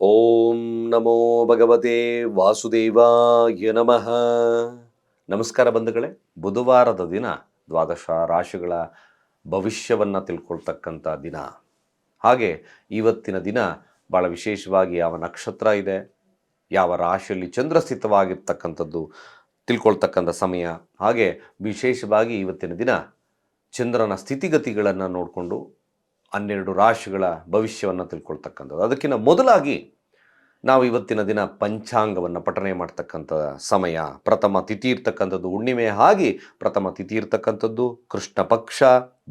ಓಂ ನಮೋ ಭಗವತೆ ವಾಸುದೇವಾಯ ನಮಃ. ನಮಸ್ಕಾರ ಬಂಧುಗಳೇ, ಬುಧವಾರದ ದಿನ, ದ್ವಾದಶ ರಾಶಿಗಳ ಭವಿಷ್ಯವನ್ನು ತಿಳ್ಕೊಳ್ತಕ್ಕಂಥ ದಿನ. ಹಾಗೆ ಇವತ್ತಿನ ದಿನ ಭಾಳ ವಿಶೇಷವಾಗಿ ಯಾವ ನಕ್ಷತ್ರ ಇದೆ, ಯಾವ ರಾಶಿಯಲ್ಲಿ ಚಂದ್ರ ಸ್ಥಿತವಾಗಿರ್ತಕ್ಕಂಥದ್ದು ತಿಳ್ಕೊಳ್ತಕ್ಕಂಥ ಸಮಯ. ಹಾಗೆ ವಿಶೇಷವಾಗಿ ಇವತ್ತಿನ ದಿನ ಚಂದ್ರನ ಸ್ಥಿತಿಗತಿಗಳನ್ನು ನೋಡಿಕೊಂಡು ಹನ್ನೆರಡು ರಾಶಿಗಳ ಭವಿಷ್ಯವನ್ನು ತಿಳ್ಕೊಳ್ತಕ್ಕಂಥದ್ದು. ಅದಕ್ಕಿಂತ ಮೊದಲಾಗಿ ನಾವು ಇವತ್ತಿನ ದಿನ ಪಂಚಾಂಗವನ್ನು ಪಠನೆ ಮಾಡ್ತಕ್ಕಂಥ ಸಮಯ, ಪ್ರಥಮ ತಿಥಿ ಇರ್ತಕ್ಕಂಥದ್ದು ಹುಣ್ಣಿಮೆ ಆಗಿ ಪ್ರಥಮ ತಿಥಿ ಇರ್ತಕ್ಕಂಥದ್ದು, ಕೃಷ್ಣ ಪಕ್ಷ,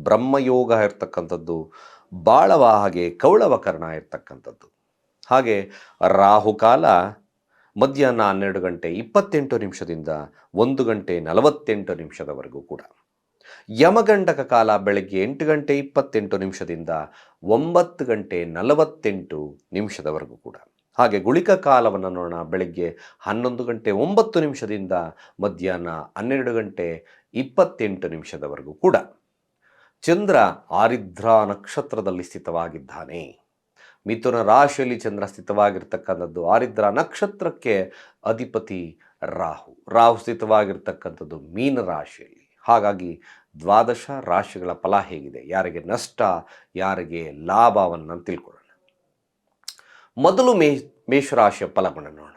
ಬ್ರಹ್ಮಯೋಗ ಇರ್ತಕ್ಕಂಥದ್ದು, ಬಾಳವ ಹಾಗೆ ಕೌಳವಕರ್ಣ ಇರ್ತಕ್ಕಂಥದ್ದು. ಹಾಗೆ ರಾಹುಕಾಲ ಮಧ್ಯಾಹ್ನ ಹನ್ನೆರಡು ಗಂಟೆ ಇಪ್ಪತ್ತೆಂಟು ನಿಮಿಷದಿಂದ ಒಂದು ಗಂಟೆ ನಲವತ್ತೆಂಟು ನಿಮಿಷದವರೆಗೂ ಕೂಡ. ಯಮಗಂಡಕ ಕಾಲ ಬೆಳಗ್ಗೆ ಎಂಟು ಗಂಟೆ ಇಪ್ಪತ್ತೆಂಟು ನಿಮಿಷದಿಂದ ಒಂಬತ್ತು ಗಂಟೆ ನಲವತ್ತೆಂಟು ನಿಮಿಷದವರೆಗೂ ಕೂಡ. ಹಾಗೆ ಗುಳಿಕ ಕಾಲವನ್ನು ನೋಡೋಣ. ಬೆಳಗ್ಗೆ ಹನ್ನೊಂದು ಗಂಟೆ ಒಂಬತ್ತು ನಿಮಿಷದಿಂದ ಮಧ್ಯಾಹ್ನ ಹನ್ನೆರಡು ಗಂಟೆ ಇಪ್ಪತ್ತೆಂಟು ನಿಮಿಷದವರೆಗೂ ಕೂಡ. ಚಂದ್ರ ಆರಿದ್ರಾ ನಕ್ಷತ್ರದಲ್ಲಿ ಸ್ಥಿತವಾಗಿದ್ದಾನೆ. ಮಿಥುನ ರಾಶಿಯಲ್ಲಿ ಚಂದ್ರ ಸ್ಥಿತವಾಗಿರ್ತಕ್ಕಂಥದ್ದು ಆರಿದ್ರ ನಕ್ಷತ್ರಕ್ಕೆ ಅಧಿಪತಿ ರಾಹು. ರಾಹು ಸ್ಥಿತವಾಗಿರ್ತಕ್ಕಂಥದ್ದು ಮೀನ ರಾಶಿಯಲ್ಲಿ. ಹಾಗಾಗಿ ದ್ವಾದಶ ರಾಶಿಗಳ ಫಲ ಹೇಗಿದೆ. ಯಾರಿಗೆ ನಷ್ಟ, ಯಾರಿಗೆ ಲಾಭವನ್ನು ತಿಳ್ಕೊಳ್ಳೋಣ. ಮೊದಲು ಮೇ, ಮೇಷರಾಶಿಯ ಫಲವನ್ನು ನೋಡೋಣ.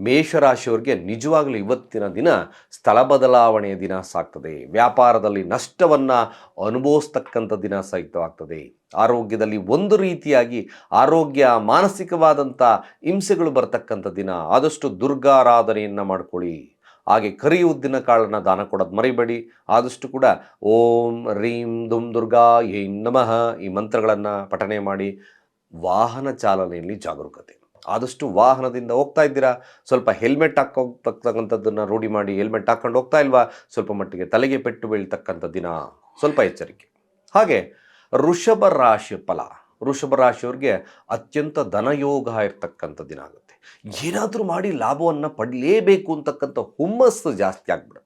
ಮೇಷರಾಶಿಯವರಿಗೆ ನಿಜವಾಗಲೂ ಇವತ್ತಿನ ದಿನ ಸ್ಥಳ ಬದಲಾವಣೆಯ ದಿನ ಸಾಗ್ತದೆ. ವ್ಯಾಪಾರದಲ್ಲಿ ನಷ್ಟವನ್ನು ಅನುಭವಿಸ್ತಕ್ಕಂಥ ದಿನ ಸಹಿತವಾಗ್ತದೆ ಆರೋಗ್ಯದಲ್ಲಿ ಒಂದು ರೀತಿಯಾಗಿ ಆರೋಗ್ಯ ಮಾನಸಿಕವಾದಂಥ ಹಿಂಸೆಗಳು ಬರ್ತಕ್ಕಂಥ ದಿನ. ಆದಷ್ಟು ದುರ್ಗಾರಾಧನೆಯನ್ನು ಮಾಡ್ಕೊಳ್ಳಿ. ಹಾಗೆ ಕರಿ ಉದ್ದಿನ ಕಾಳನ್ನು ದಾನ ಕೊಡೋದು ಮರಿಬೇಡಿ. ಆದಷ್ಟು ಕೂಡ ಓಂ ರೀಂ ದುಂ ದುರ್ಗಾ ಏಂ ನಮಃ ಈ ಮಂತ್ರಗಳನ್ನು ಪಠನೆ ಮಾಡಿ ವಾಹನ ಚಾಲನೆಯಲ್ಲಿ ಜಾಗರೂಕತೆ. ಆದಷ್ಟು ವಾಹನದಿಂದ ಹೋಗ್ತಾ ಇದ್ದೀರಾ? ಸ್ವಲ್ಪ ಹೆಲ್ಮೆಟ್ ಹಾಕೋಗ್ತಕ್ಕಂಥದ್ದನ್ನು ರೂಢಿ ಮಾಡಿ ಹೆಲ್ಮೆಟ್ ಹಾಕ್ಕೊಂಡು ಹೋಗ್ತಾ ಇಲ್ವಾ? ಸ್ವಲ್ಪ ಮಟ್ಟಿಗೆ ತಲೆಗೆ ಪೆಟ್ಟು ಬೀಳ್ತಕ್ಕಂಥ ದಿನ. ಸ್ವಲ್ಪ ಎಚ್ಚರಿಕೆ. ಹಾಗೆ ಋಷಭ ರಾಶಿ ಫಲ. ಋಷಭ ರಾಶಿಯವ್ರಿಗೆ ಅತ್ಯಂತ ಧನಯೋಗ ಇರ್ತಕ್ಕಂಥ ದಿನ ಆಗುತ್ತೆ. ಏನಾದರೂ ಮಾಡಿ ಲಾಭವನ್ನು ಪಡಲೇಬೇಕು ಅಂತಕ್ಕಂಥ ಹುಮ್ಮಸ್ಸು ಜಾಸ್ತಿ ಆಗಿಬಿಡುತ್ತೆ.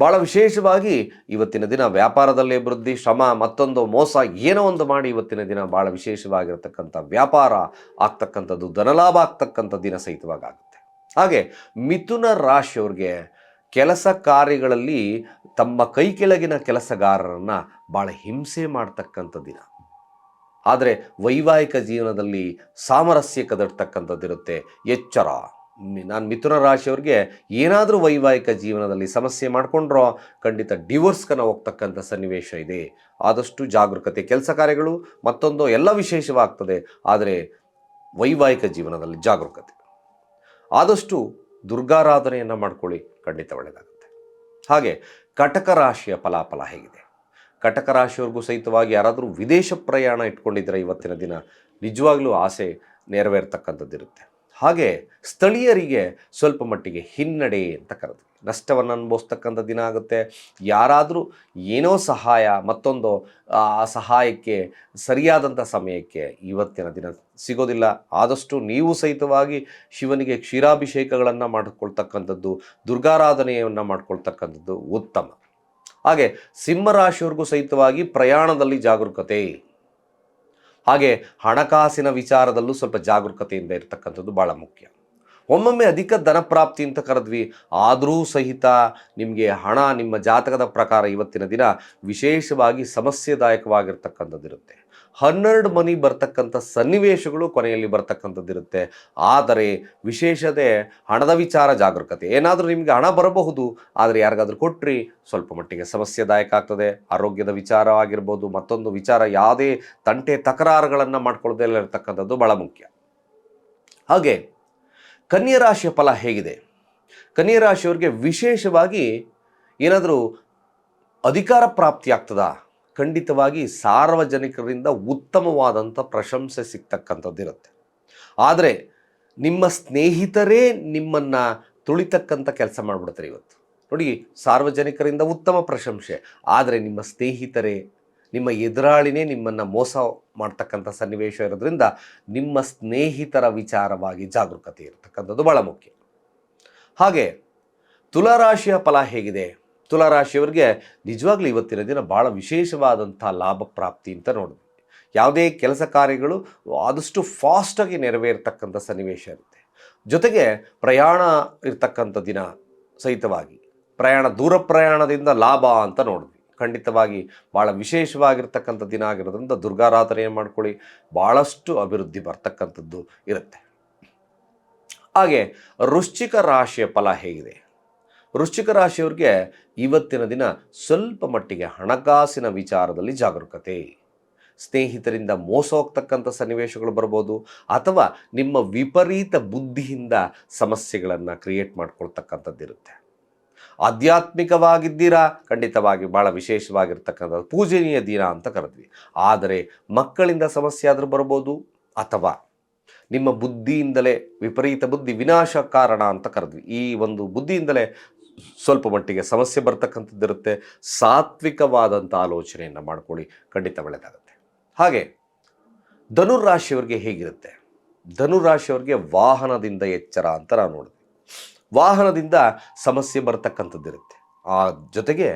ಭಾಳ ವಿಶೇಷವಾಗಿ ಇವತ್ತಿನ ದಿನ ವ್ಯಾಪಾರದಲ್ಲಿ ಅಭಿವೃದ್ಧಿ ಶ್ರಮ, ಮತ್ತೊಂದು ಮೋಸ ಏನೋ ಒಂದು ಮಾಡಿ ಇವತ್ತಿನ ದಿನ ಭಾಳ ವಿಶೇಷವಾಗಿರತಕ್ಕಂಥ ವ್ಯಾಪಾರ ಆಗ್ತಕ್ಕಂಥದ್ದು, ಧನಲಾಭ ಆಗ್ತಕ್ಕಂಥ ದಿನ ಸಹಿತವಾಗಿ ಆಗುತ್ತೆ. ಹಾಗೆ ಮಿಥುನ ರಾಶಿಯವ್ರಿಗೆ ಕೆಲಸ ಕಾರ್ಯಗಳಲ್ಲಿ ತಮ್ಮ ಕೈ ಕೆಳಗಿನ ಕೆಲಸಗಾರರನ್ನು ಭಾಳ ಹಿಂಸೆ ಮಾಡ್ತಕ್ಕಂಥ ದಿನ. ಆದರೆ ವೈವಾಹಿಕ ಜೀವನದಲ್ಲಿ ಸಾಮರಸ್ಯ ಕದಡ್ತಕ್ಕಂಥದ್ದಿರುತ್ತೆ ಎಚ್ಚರ. ನಾನು ಮಿಥುನ ರಾಶಿಯವ್ರಿಗೆ ಏನಾದರೂ ವೈವಾಹಿಕ ಜೀವನದಲ್ಲಿ ಸಮಸ್ಯೆ ಮಾಡಿಕೊಂಡ್ರೋ ಖಂಡಿತ ಡಿವೋರ್ಸ್ಕನ ಹೋಗ್ತಕ್ಕಂಥ ಸನ್ನಿವೇಶ ಇದೆ. ಆದಷ್ಟು ಜಾಗರೂಕತೆ, ಕೆಲಸ ಕಾರ್ಯಗಳು ಮತ್ತೊಂದು ಎಲ್ಲ ವಿಶೇಷವಾಗ್ತದೆ, ಆದರೆ ವೈವಾಹಿಕ ಜೀವನದಲ್ಲಿ ಜಾಗರೂಕತೆ. ಆದಷ್ಟು ದುರ್ಗಾರಾಧನೆಯನ್ನು ಮಾಡ್ಕೊಳ್ಳಿ, ಖಂಡಿತ ಒಳ್ಳೆಯದಾಗುತ್ತೆ ಹಾಗೆ ಕಟಕ ರಾಶಿಯ ಫಲಾಫಲ ಹೇಗಿದೆ? ಕಟಕ ರಾಶಿಯವ್ರಿಗೂ ಸಹಿತವಾಗಿ ಯಾರಾದರೂ ವಿದೇಶ ಪ್ರಯಾಣ ಇಟ್ಕೊಂಡಿದ್ರೆ ಇವತ್ತಿನ ದಿನ? ನಿಜವಾಗ್ಲೂ ಆಸೆ ನೆರವೇರ್ತಕ್ಕಂಥದ್ದಿರುತ್ತೆ. ಹಾಗೆ ಸ್ಥಳೀಯರಿಗೆ ಸ್ವಲ್ಪ ಮಟ್ಟಿಗೆ ಹಿನ್ನಡೆ ಅಂತ ಕರೆದು ನಷ್ಟವನ್ನು ಅನುಭವಿಸ್ತಕ್ಕಂಥ ದಿನ ಆಗುತ್ತೆ. ಯಾರಾದರೂ ಏನೋ ಸಹಾಯ, ಮತ್ತೊಂದು, ಆ, ಸಹಾಯಕ್ಕೆ, ಸರಿಯಾದಂಥ ಸಮಯಕ್ಕೆ ಇವತ್ತಿನ ದಿನ ಸಿಗೋದಿಲ್ಲ. ಆದಷ್ಟು ನೀವು ಸಹಿತವಾಗಿ ಶಿವನಿಗೆ ಕ್ಷೀರಾಭಿಷೇಕಗಳನ್ನು ಮಾಡಿಕೊಳ್ತಕ್ಕಂಥದ್ದು, ದುರ್ಗಾರಾಧನೆಯನ್ನು ಮಾಡ್ಕೊಳ್ತಕ್ಕಂಥದ್ದು ಉತ್ತಮ. ಹಾಗೆ ಸಿಂಹರಾಶಿಯವ್ರಿಗೂ ಸಹಿತವಾಗಿ ಪ್ರಯಾಣದಲ್ಲಿ ಜಾಗರೂಕತೆ. ಹಾಗೆ ಹಣಕಾಸಿನ ವಿಚಾರದಲ್ಲೂ ಸ್ವಲ್ಪ ಜಾಗರೂಕತೆಯಿಂದ ಇರತಕ್ಕಂಥದ್ದು ಭಾಳ ಮುಖ್ಯ. ಒಮ್ಮೊಮ್ಮೆ ಅಧಿಕ ಧನಪ್ರಾಪ್ತಿ ಅಂತ ಕರೆದ್ವಿ. ಆದರೂ ಸಹಿತ ನಿಮಗೆ ಹಣ ನಿಮ್ಮ ಜಾತಕದ ಪ್ರಕಾರ ಇವತ್ತಿನ ದಿನ ವಿಶೇಷವಾಗಿ ಸಮಸ್ಯೆದಾಯಕವಾಗಿರ್ತಕ್ಕಂಥದ್ದಿರುತ್ತೆ. ಹನ್ನೆರಡು ಮನಿ ಬರ್ತಕ್ಕಂಥ ಸನ್ನಿವೇಶಗಳು ಕೊನೆಯಲ್ಲಿ ಬರ್ತಕ್ಕಂಥದ್ದಿರುತ್ತೆ. ಆದರೆ ವಿಶೇಷತೆ ಹಣದ ವಿಚಾರ ಜಾಗರೂಕತೆ. ಏನಾದರೂ ನಿಮಗೆ ಹಣ ಬರಬಹುದು, ಆದರೆ ಯಾರಿಗಾದರೂ ಕೊಟ್ರಿ ಸ್ವಲ್ಪ ಮಟ್ಟಿಗೆ ಸಮಸ್ಯೆದಾಯಕ ಆಗ್ತದೆ. ಆರೋಗ್ಯದ ವಿಚಾರ ಆಗಿರ್ಬೋದು, ಮತ್ತೊಂದು ವಿಚಾರ ಯಾವುದೇ ತಂಟೆ ತಕರಾರುಗಳನ್ನು ಮಾಡ್ಕೊಳ್ಳೋದೇ ಇರತಕ್ಕಂಥದ್ದು ಭಾಳ ಮುಖ್ಯ. ಹಾಗೆ ಕನ್ಯಾ ರಾಶಿಯ ಫಲ ಹೇಗಿದೆ? ಕನ್ಯಾ ರಾಶಿಯವರಿಗೆ ವಿಶೇಷವಾಗಿ ಏನಾದರೂ ಅಧಿಕಾರ ಪ್ರಾಪ್ತಿ ಆಗ್ತದಾ ಖಂಡಿತವಾಗಿ ಸಾರ್ವಜನಿಕರಿಂದ ಉತ್ತಮವಾದಂಥ ಪ್ರಶಂಸೆ ಸಿಗ್ತಕ್ಕಂಥದ್ದಿರುತ್ತೆ ಆದರೆ ನಿಮ್ಮ ಸ್ನೇಹಿತರೇ ನಿಮ್ಮನ್ನು ತುಳಿತಕ್ಕಂಥ ಕೆಲಸ ಮಾಡಿಬಿಡ್ತಾರೆ ಇವತ್ತು. ನೋಡಿ, ಸಾರ್ವಜನಿಕರಿಂದ ಉತ್ತಮ ಪ್ರಶಂಸೆ, ಆದರೆ ನಿಮ್ಮ ಸ್ನೇಹಿತರೇ ನಿಮ್ಮ ಎದುರಾಳಿನೇ ನಿಮ್ಮನ್ನು ಮೋಸ ಮಾಡ್ತಕ್ಕಂಥ ಸನ್ನಿವೇಶ ಇರೋದ್ರಿಂದ ನಿಮ್ಮ ಸ್ನೇಹಿತರ ವಿಚಾರವಾಗಿ ಜಾಗರೂಕತೆ ಇರತಕ್ಕಂಥದ್ದು ಭಾಳ ಮುಖ್ಯ. ಹಾಗೆ ತುಲಾರಾಶಿಯ ಫಲ ಹೇಗಿದೆ? ತುಲಾರಾಶಿಯವರಿಗೆ ನಿಜವಾಗ್ಲೂ ಇವತ್ತಿನ ದಿನ ಭಾಳ ವಿಶೇಷವಾದಂಥ ಲಾಭ ಪ್ರಾಪ್ತಿ ಅಂತ ನೋಡಿದ್ವಿ. ಯಾವುದೇ ಕೆಲಸ ಕಾರ್ಯಗಳು ಆದಷ್ಟು ಫಾಸ್ಟಾಗಿ ನೆರವೇರ್ತಕ್ಕಂಥ ಸನ್ನಿವೇಶ ಇರುತ್ತೆ. ಜೊತೆಗೆ ಪ್ರಯಾಣ ಇರ್ತಕ್ಕಂಥ ದಿನ ಸಹಿತವಾಗಿ ಪ್ರಯಾಣ, ದೂರ ಪ್ರಯಾಣದಿಂದ ಲಾಭ ಅಂತ ನೋಡಿದ್ವಿ. ಖಂಡಿತವಾಗಿ ಭಾಳ ವಿಶೇಷವಾಗಿರ್ತಕ್ಕಂಥ ದಿನ ಆಗಿರೋದ್ರಿಂದ ದುರ್ಗಾರಾಧನೆ ಮಾಡ್ಕೊಳ್ಳಿ. ಭಾಳಷ್ಟು ಅಭಿವೃದ್ಧಿ ಬರ್ತಕ್ಕಂಥದ್ದು ಇರುತ್ತೆ. ಹಾಗೆ ವೃಶ್ಚಿಕ ರಾಶಿಯ ಫಲ ಹೇಗಿದೆ. ವೃಶ್ಚಿಕ ರಾಶಿಯವ್ರಿಗೆ ಇವತ್ತಿನ ದಿನ ಸ್ವಲ್ಪ ಮಟ್ಟಿಗೆ ಹಣಕಾಸಿನ ವಿಚಾರದಲ್ಲಿ ಜಾಗರೂಕತೆ. ಸ್ನೇಹಿತರಿಂದ ಮೋಸ ಹೋಗ್ತಕ್ಕಂಥ ಸನ್ನಿವೇಶಗಳು ಬರ್ಬೋದು ಅಥವಾ ನಿಮ್ಮ ವಿಪರೀತ ಬುದ್ಧಿಯಿಂದ ಸಮಸ್ಯೆಗಳನ್ನು ಕ್ರಿಯೇಟ್ ಮಾಡ್ಕೊಳ್ತಕ್ಕಂಥದ್ದಿರುತ್ತೆ. ಆಧ್ಯಾತ್ಮಿಕವಾಗಿದ್ದೀರಾ? ಖಂಡಿತವಾಗಿ ಭಾಳ ವಿಶೇಷವಾಗಿರ್ತಕ್ಕಂಥ ಪೂಜನೀಯ ದಿನ ಅಂತ ಕರೆದ್ವಿ. ಆದರೆ ಮಕ್ಕಳಿಂದ ಸಮಸ್ಯೆ ಆದರೂ ಬರ್ಬೋದು ಅಥವಾ ನಿಮ್ಮ ಬುದ್ಧಿಯಿಂದಲೇ ವಿಪರೀತ ಬುದ್ಧಿ ವಿನಾಶ ಕಾರಣ ಅಂತ ಕರೆದ್ವಿ. ಈ ಒಂದು ಬುದ್ಧಿಯಿಂದಲೇ ಸ್ವಲ್ಪ ಮಟ್ಟಿಗೆ ಸಮಸ್ಯೆ ಬರ್ತಕ್ಕಂಥದ್ದಿರುತ್ತೆ. ಸಾತ್ವಿಕವಾದಂಥ ಆಲೋಚನೆಯನ್ನು ಮಾಡ್ಕೊಳ್ಳಿ. ಖಂಡಿತ ಒಳ್ಳೆಯದಾಗುತ್ತೆ. ಹಾಗೆ ಧನುರಾಶಿಯವರಿಗೆ ಹೇಗಿರುತ್ತೆ? ಧನುರಾಶಿಯವರಿಗೆ ವಾಹನದಿಂದ ಎಚ್ಚರ ಅಂತ ನಾವು ನೋಡಿದ್ವಿ. ವಾಹನದಿಂದ ಸಮಸ್ಯೆ ಬರ್ತಕ್ಕಂಥದ್ದಿರುತ್ತೆ. ಆ ಜೊತೆಗೆ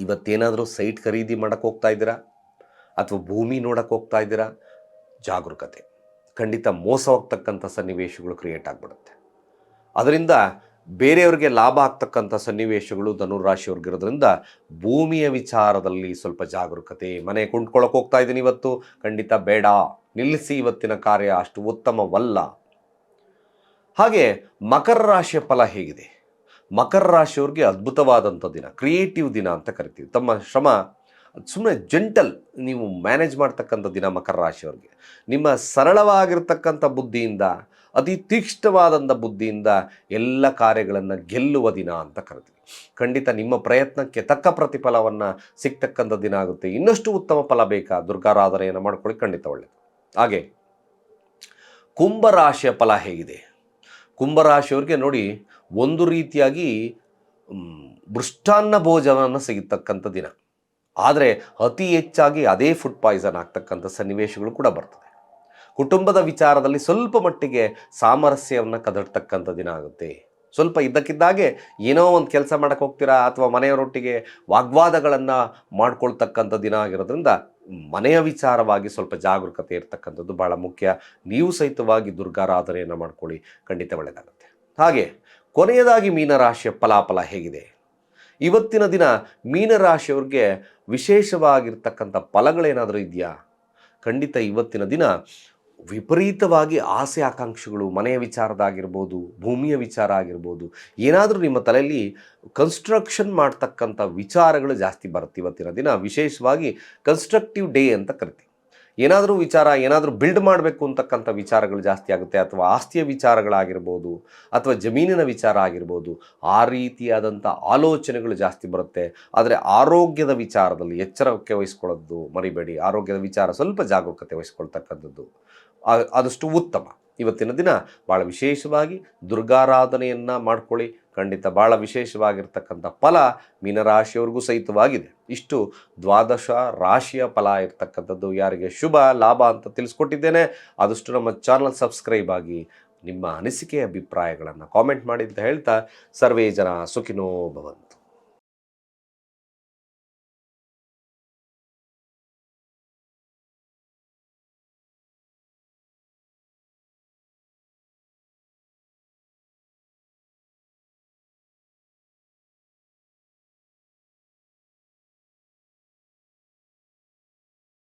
ಇವತ್ತೇನಾದರೂ ಸೈಟ್ ಖರೀದಿ ಮಾಡೋಕ್ಕೆ ಹೋಗ್ತಾ ಇದ್ದೀರಾ? ಅಥವಾ ಭೂಮಿ ನೋಡಕ್ಕೆ ಹೋಗ್ತಾ ಇದ್ದೀರಾ? ಜಾಗರೂಕತೆ. ಖಂಡಿತ ಮೋಸ ಹೋಗ್ತಕ್ಕಂಥ ಸನ್ನಿವೇಶಗಳು ಕ್ರಿಯೇಟ್ ಆಗಿಬಿಡುತ್ತೆ. ಅದರಿಂದ ಬೇರೆಯವ್ರಿಗೆ ಲಾಭ ಆಗ್ತಕ್ಕಂಥ ಸನ್ನಿವೇಶಗಳು ಧನುರಾಶಿಯವ್ರಿಗಿರೋದ್ರಿಂದ ಭೂಮಿಯ ವಿಚಾರದಲ್ಲಿ ಸ್ವಲ್ಪ ಜಾಗರೂಕತೆ, ಮನೆ ಕೊಂಡ್ಕೊಳ್ಳೋಕೆ ಹೋಗ್ತಾ ಇದ್ದೀನಿ ಇವತ್ತು. ಖಂಡಿತ ಬೇಡ. ನಿಲ್ಲಿಸಿ ಇವತ್ತಿನ ಕಾರ್ಯ ಅಷ್ಟು ಉತ್ತಮವಲ್ಲ. ಹಾಗೆ ಮಕರ ರಾಶಿಯ ಫಲ ಹೇಗಿದೆ? ಮಕರ ರಾಶಿಯವ್ರಿಗೆ ಅದ್ಭುತವಾದಂಥ ದಿನ ಕ್ರಿಯೇಟಿವ್ ದಿನ ಅಂತ ಕರಿತೀವಿ. ತಮ್ಮ ಶ್ರಮ ಸುಮ್ಮನೆ ಜೆಂಟಲ್ ನೀವು ಮ್ಯಾನೇಜ್ ಮಾಡ್ತಕ್ಕಂಥ ದಿನ ಮಕರ ರಾಶಿಯವ್ರಿಗೆ. ನಿಮ್ಮ ಸರಳವಾಗಿರ್ತಕ್ಕಂಥ ಬುದ್ಧಿಯಿಂದ, ಅತಿ ತೀಕ್ಷ್ಣವಾದಂಥ ಬುದ್ಧಿಯಿಂದ ಎಲ್ಲ ಕಾರ್ಯಗಳನ್ನು ಗೆಲ್ಲುವ ದಿನ ಅಂತ ಕರಿತೀವಿ. ಖಂಡಿತ ನಿಮ್ಮ ಪ್ರಯತ್ನಕ್ಕೆ ತಕ್ಕ ಪ್ರತಿಫಲವನ್ನು ಸಿಗ್ತಕ್ಕಂಥ ದಿನ ಆಗುತ್ತೆ. ಇನ್ನಷ್ಟು ಉತ್ತಮ ಫಲ ಬೇಕಾ? ದುರ್ಗಾರಾಧನೆಯನ್ನು ಮಾಡ್ಕೊಳ್ಳಿ, ಖಂಡಿತ ಒಳ್ಳೆಯದು ಹಾಗೆ ಕುಂಭರಾಶಿಯ ಫಲ ಹೇಗಿದೆ? ಕುಂಭರಾಶಿಯವ್ರಿಗೆ ನೋಡಿ ಒಂದು ರೀತಿಯಾಗಿ ಮೃಷ್ಟಾನ್ನ ಭೋಜನವನ್ನು ಸಿಗತಕ್ಕಂಥ ದಿನ. ಆದರೆ ಅತಿ ಹೆಚ್ಚಾಗಿ ಅದೇ ಫುಡ್ ಪಾಯ್ಸನ್ ಆಗ್ತಕ್ಕಂಥ ಸನ್ನಿವೇಶಗಳು ಕೂಡ ಬರ್ತದೆ. ಕುಟುಂಬದ ವಿಚಾರದಲ್ಲಿ ಸ್ವಲ್ಪ ಮಟ್ಟಿಗೆ ಸಾಮರಸ್ಯವನ್ನು ಕದಡ್ತಕ್ಕಂಥ ದಿನ ಆಗುತ್ತೆ. ಸ್ವಲ್ಪ ಇದ್ದಕ್ಕಿದ್ದಾಗೆ ಏನೋ ಒಂದು ಕೆಲಸ ಮಾಡೋಕ್ಕೆ ಹೋಗ್ತೀರಾ ಅಥವಾ ಮನೆಯವರೊಟ್ಟಿಗೆ ವಾಗ್ವಾದಗಳನ್ನು ಮಾಡ್ಕೊಳ್ತಕ್ಕಂಥ ದಿನ ಆಗಿರೋದ್ರಿಂದ ಮನೆಯ ವಿಚಾರವಾಗಿ ಸ್ವಲ್ಪ ಜಾಗರೂಕತೆ ಇರತಕ್ಕಂಥದ್ದು ಭಾಳ ಮುಖ್ಯ. ನೀವು ಸಹಿತವಾಗಿ ದುರ್ಗಾರಾಧನೆಯನ್ನು ಮಾಡ್ಕೊಳ್ಳಿ. ಖಂಡಿತ ಒಳ್ಳೆಯದಾಗುತ್ತೆ ಹಾಗೆ ಕೊನೆಯದಾಗಿ ಮೀನರಾಶಿಯ ಫಲಾಫಲ ಹೇಗಿದೆ? ಇವತ್ತಿನ ದಿನ ಮೀನರಾಶಿಯವ್ರಿಗೆ ವಿಶೇಷವಾಗಿರ್ತಕ್ಕಂಥ ಫಲಗಳೇನಾದರೂ ಇದೆಯಾ? ಖಂಡಿತ ಇವತ್ತಿನ ದಿನ ವಿಪರೀತವಾಗಿ ಆಸೆ ಆಕಾಂಕ್ಷೆಗಳು, ಮನೆಯ ವಿಚಾರದಾಗಿರ್ಬೋದು ಭೂಮಿಯ ವಿಚಾರ ಆಗಿರ್ಬೋದು, ಏನಾದರೂ ನಿಮ್ಮ ತಲೆಯಲ್ಲಿ ಕನ್ಸ್ಟ್ರಕ್ಷನ್ ಮಾಡ್ತಕ್ಕಂಥ ವಿಚಾರಗಳು ಜಾಸ್ತಿ ಬರುತ್ತೆ ಇವತ್ತಿನ ದಿನ. ವಿಶೇಷವಾಗಿ ಕನ್ಸ್ಟ್ರಕ್ಟಿವ್ ಡೇ ಅಂತ ಕರಿತೀವಿ. ಏನಾದರೂ ವಿಚಾರ, ಏನಾದರೂ ಬಿಲ್ಡ್ ಮಾಡಬೇಕು ಅಂತಕ್ಕಂಥ ವಿಚಾರಗಳು ಜಾಸ್ತಿ ಆಗುತ್ತೆ, ಅಥವಾ ಆಸ್ತಿಯ ವಿಚಾರಗಳಾಗಿರ್ಬೋದು, ಅಥವಾ ಜಮೀನಿನ ವಿಚಾರ ಆಗಿರ್ಬೋದು, ಆ ರೀತಿಯಾದಂಥ ಆಲೋಚನೆಗಳು ಜಾಸ್ತಿ ಬರುತ್ತೆ. ಆದರೆ ಆರೋಗ್ಯದ ವಿಚಾರದಲ್ಲಿ ಎಚ್ಚರಕ್ಕೆ ವಹಿಸ್ಕೊಳ್ಳೋದು ಮರಿಬೇಡಿ. ಆರೋಗ್ಯದ ವಿಚಾರ ಸ್ವಲ್ಪ ಜಾಗರೂಕತೆ ವಹಿಸ್ಕೊಳ್ತಕ್ಕಂಥದ್ದು. ಆದಷ್ಟು ಉತ್ತಮ. ಇವತ್ತಿನ ದಿನ ಭಾಳ ವಿಶೇಷವಾಗಿ ದುರ್ಗಾರಾಧನೆಯನ್ನು ಮಾಡ್ಕೊಳ್ಳಿ. ಖಂಡಿತ ಭಾಳ ವಿಶೇಷವಾಗಿರ್ತಕ್ಕಂಥ ಫಲ ಮೀನರಾಶಿಯವ್ರಿಗೂ ಸಹಿತವಾಗಿದೆ. ಇಷ್ಟು ದ್ವಾದಶ ರಾಶಿಯ ಫಲ ಇರ್ತಕ್ಕಂಥದ್ದು ಯಾರಿಗೆ ಶುಭ, ಲಾಭ ಅಂತ ತಿಳಿಸ್ಕೊಟ್ಟಿದ್ದೇನೆ. ಆದಷ್ಟು ನಮ್ಮ ಚಾನಲ್ ಸಬ್ಸ್ಕ್ರೈಬ್ ಆಗಿ ನಿಮ್ಮ ಅನಿಸಿಕೆ, ಅಭಿಪ್ರಾಯಗಳನ್ನು ಕಾಮೆಂಟ್ ಮಾಡಿ ಅಂತ ಹೇಳ್ತಾ ಸರ್ವೇ ಜನ ಸುಖಿನೋ ಭವಂತು.